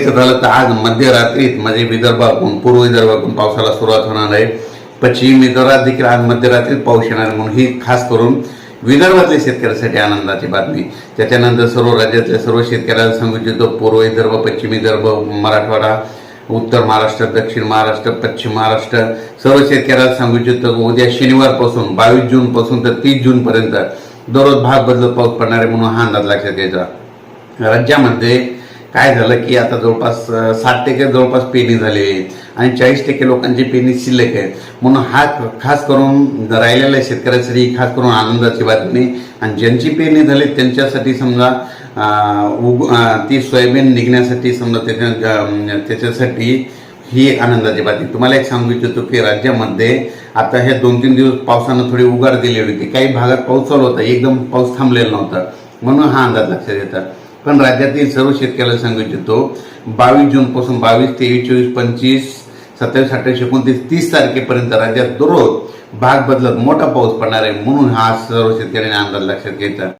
बघायचं झालं तर आज मध्यरात्रीत म्हणजे विदर्भातून पूर्व विदर्भातून पावसाला सुरुवात होणार आहे. पश्चिम विदर्भात देखील आज मध्यरात्रीत पाऊस येणार म्हणून ही खास करून विदर्भातल्या शेतकऱ्यासाठी आनंदाची बातमी. त्याच्यानंतर सर्व राज्यातल्या सर्व शेतकऱ्याला सांगू इच्छितो पूर्व विदर्भ पश्चिम विदर्भ मराठवाडा उत्तर महाराष्ट्र दक्षिण महाराष्ट्र पश्चिम महाराष्ट्र सर्व शेतकऱ्याला सांगू इच्छितो उद्या शनिवारपासून बावीस जूनपासून तर तीस जूनपर्यंत दररोज भाग बदलत पाऊस पडणार आहे म्हणून हा अंदाज लक्षात घ्यायचा. राज्यामध्ये काय झालं की आता जवळपास साठ टक्के जवळपास पेरणी झाली आहे आणि चाळीस टक्के लोकांची पेरणी शिल्लक आहे. म्हणून हा खास करून राहिलेल्या शेतकऱ्यांसाठी ही खास करून आनंदाची बातमी आणि ज्यांची पेरणी झाली त्यांच्यासाठी समजा उग ती सोयाबीन निघण्यासाठी समजा त्याच्या त्याच्यासाठी ही आनंदाची बातमी. तुम्हाला एक सांगू इच्छितो की राज्यामध्ये आता हे दोन तीन दिवस पावसानं थोडी उगार दिली होती. काही भागात पाऊस चालू होता. एकदम पाऊस थांबलेला नव्हता. म्हणून हा अंदाज लक्षात येतात पण राज्यातील सर्व शेतकऱ्याला सांगू इच्छितो बावीस जूनपासून बावीस तेवीस चोवीस पंचवीस सत्तावीस अठ्ठावीस एकोणतीस तीस तारखेपर्यंत राज्यात दररोज भाग बदलत मोठा पाऊस पडणार आहे म्हणून हा सर्व शेतकऱ्यांनी अंदाज लक्षात घ्यायचा